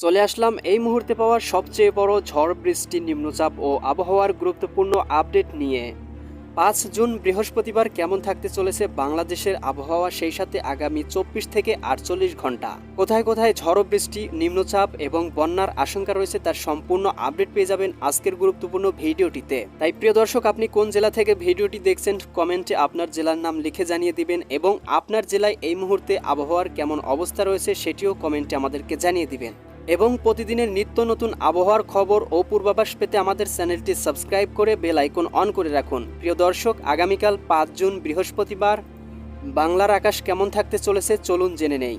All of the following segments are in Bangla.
চলে আসলাম এই মুহূর্তে পাওয়া সবচেয়ে বড় ঝড় বৃষ্টি নিম্নচাপ ও আবহাওয়ার গুরুত্বপূর্ণ আপডেট নিয়ে। পাঁচ জুন বৃহস্পতিবার কেমন থাকতে চলেছে বাংলাদেশের আবহাওয়া সেই সাথে আগামী চব্বিশ থেকে আটচল্লিশ ঘণ্টা। কোথায় কোথায় ঝড় বৃষ্টি, নিম্নচাপ এবং বন্যার আশঙ্কা রয়েছে তার সম্পূর্ণ আপডেট পেয়ে যাবেন আজকের গুরুত্বপূর্ণ ভিডিওটিতে। তাই প্রিয় দর্শক, আপনি কোন জেলা থেকে ভিডিওটি দেখছেন কমেন্টে আপনার জেলার নাম লিখে জানিয়ে দিবেন এবং আপনার জেলায় এই মুহূর্তে আবহাওয়ার কেমন অবস্থা রয়েছে সেটিও কমেন্টে আমাদেরকে জানিয়ে দিবেন। এবং প্রতিদিনের নিত্য নতুন আবহাওয়ার খবর ও পূর্বাভাস পেতে আমাদের চ্যানেলটি সাবস্ক্রাইব করে বেল আইকন অন করে রাখুন। প্রিয় দর্শক, আগামীকাল পাঁচ জুন বৃহস্পতিবার। বাংলার আকাশ কেমন থাকতে চলেছে চলুন জেনে নেই।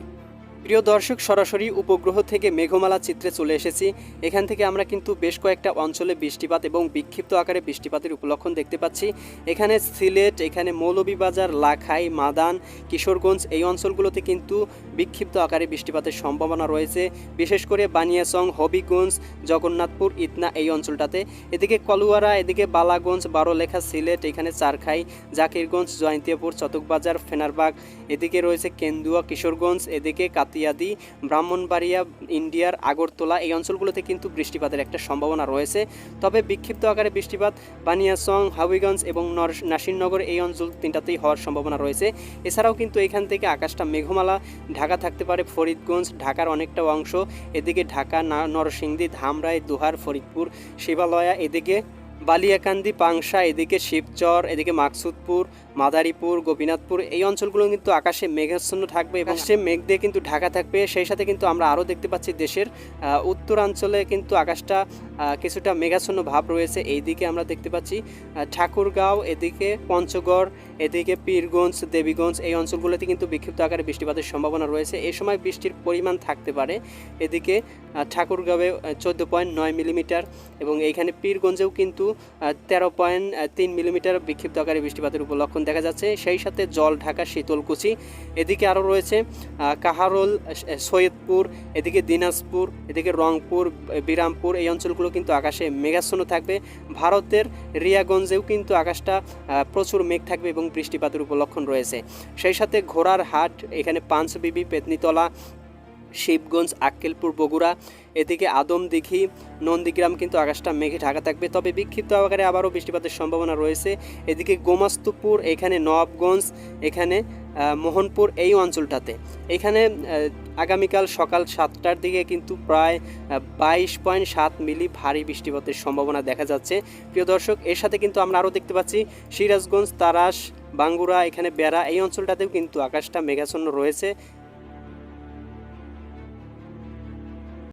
প্রিয় দর্শক, সরাসরি উপগ্রহ থেকে মেঘমালা চিত্রে চলে এসেছি। এখান থেকে আমরা কিন্তু বেশ কয়েকটা অঞ্চলে বৃষ্টিপাত এবং বিক্ষিপ্ত আকারে বৃষ্টিপাতের উপলক্ষণ দেখতে পাচ্ছি। এখানে সিলেট, এখানে মৌলভীবাজার, লাখাই, মাদান, কিশোরগঞ্জ এই অঞ্চলগুলোতে কিন্তু বিক্ষিপ্ত আকারে বৃষ্টিপাতের সম্ভাবনা রয়েছে। বিশেষ করে বানিয়াচং, হবিগঞ্জ, জগন্নাথপুর, ইতনা এই অঞ্চলটাতে। এদিকে কলুয়ারা, এদিকে বালাগঞ্জ, বারোলেখা, সিলেট, এখানে চারখাই, জাকিরগঞ্জ জয়ন্তিয়াপুর চতকবাজার, ফেনারবাগ। এদিকে রয়েছে কেন্দুয়া, কিশোরগঞ্জ। এদিকে কাতিয়াদি ব্রাহ্মণবাড়িয়া, ইন্ডিয়ার আগরতলা এই অঞ্চলগুলোতে কিন্তু বৃষ্টিপাতের একটা সম্ভাবনা রয়েছে। তবে বিক্ষিপ্ত আকারে বৃষ্টিপাত বানিয়াচং, হাবিগঞ্জ এবং নাসিরনগর এই অঞ্চল তিনটাতেই হওয়ার সম্ভাবনা রয়েছে। এছাড়াও কিন্তু এখান থেকে আকাশটা মেঘমালা, ঢাকা থাকতে পারে ফরিদগঞ্জ, ঢাকার অনেকটা অংশ। এদিকে ঢাকা নরসিংদী, ধামরাই, দুহার, ফরিদপুর, শিবালয়া, এদিকে বালিয়াকান্দি পাংশা এদিকে শিবচর এদিকে মাকসুদপুর মাদারীপুর গোপীনাথপুর এই অঞ্চলগুলো কিন্তু আকাশে মেঘাচ্ছন্ন থাকবে এবং সে মেঘ দিয়ে কিন্তু ঢাকা থাকবে। সেই সাথে কিন্তু আমরা আরও দেখতে পাচ্ছি দেশের উত্তরাঞ্চলে কিন্তু আকাশটা কিছুটা মেঘাচ্ছন্ন ভাব রয়েছে। এইদিকে আমরা দেখতে পাচ্ছি ঠাকুরগাঁও, এদিকে পঞ্চগড়, এদিকে পীরগঞ্জ, দেবীগঞ্জ, এই অঞ্চলগুলোতে কিন্তু বিক্ষিপ্ত আকারে বৃষ্টিপাতের সম্ভাবনা রয়েছে। এই সময় বৃষ্টির পরিমাণ থাকতে পারে। এদিকে ঠাকুরগাঁওয়ে চোদ্দ পয়েন্ট নয় মিলিমিটার এবং এইখানে পীরগঞ্জেও কিন্তু তেরো পয়েন্ট তিন মিলিমিটার বিক্ষিপ্ত আকারে বৃষ্টিপাতের উপলক্ষণ দেখা যাচ্ছে। সেই সাথে জল, ঢাকা, শীতলকুচি। এদিকে আরও রয়েছে কাহারোল সৈয়দপুর, এদিকে দিনাজপুর, এদিকে রংপুর বিরামপুর, এই অঞ্চলগুলো কিন্তু আকাশে মেঘাচ্ছন্ন থাকবে। ভারতের রিয়াগঞ্জেও কিন্তু আকাশটা প্রচুর মেঘ থাকবে এবং বৃষ্টিপাতের উপলক্ষণ রয়েছে। সেই সাথে ঘোড়ার হাট, এখানে পাঁচবিবি পেতনিতলা, শিবগঞ্জ, আক্কেলপুর, বগুড়া, এদিকে আদমদিঘি, নন্দীগ্রাম কিন্তু আকাশটা মেঘে ঢাকা থাকবে। তবে বিক্ষিপ্ত আকারে আবারও বৃষ্টিপাতের সম্ভাবনা রয়েছে। এদিকে গোমাস্তুপুর, এখানে নবাবগঞ্জ এখানে মোহনপুর এই অঞ্চলটাতে। এখানে আগামীকাল সকাল সাতটার দিকে কিন্তু প্রায় বাইশ পয়েন্ট সাত মিলি ভারী বৃষ্টিপাতের সম্ভাবনা দেখা যাচ্ছে। প্রিয় দর্শক, এর সাথে কিন্তু আমরা আরও দেখতে পাচ্ছি, সিরাজগঞ্জ, তারাস, বাঙ্গুরা, এখানে বেড়া এই অঞ্চলটাতেও কিন্তু আকাশটা মেঘাচ্ছন্ন রয়েছে।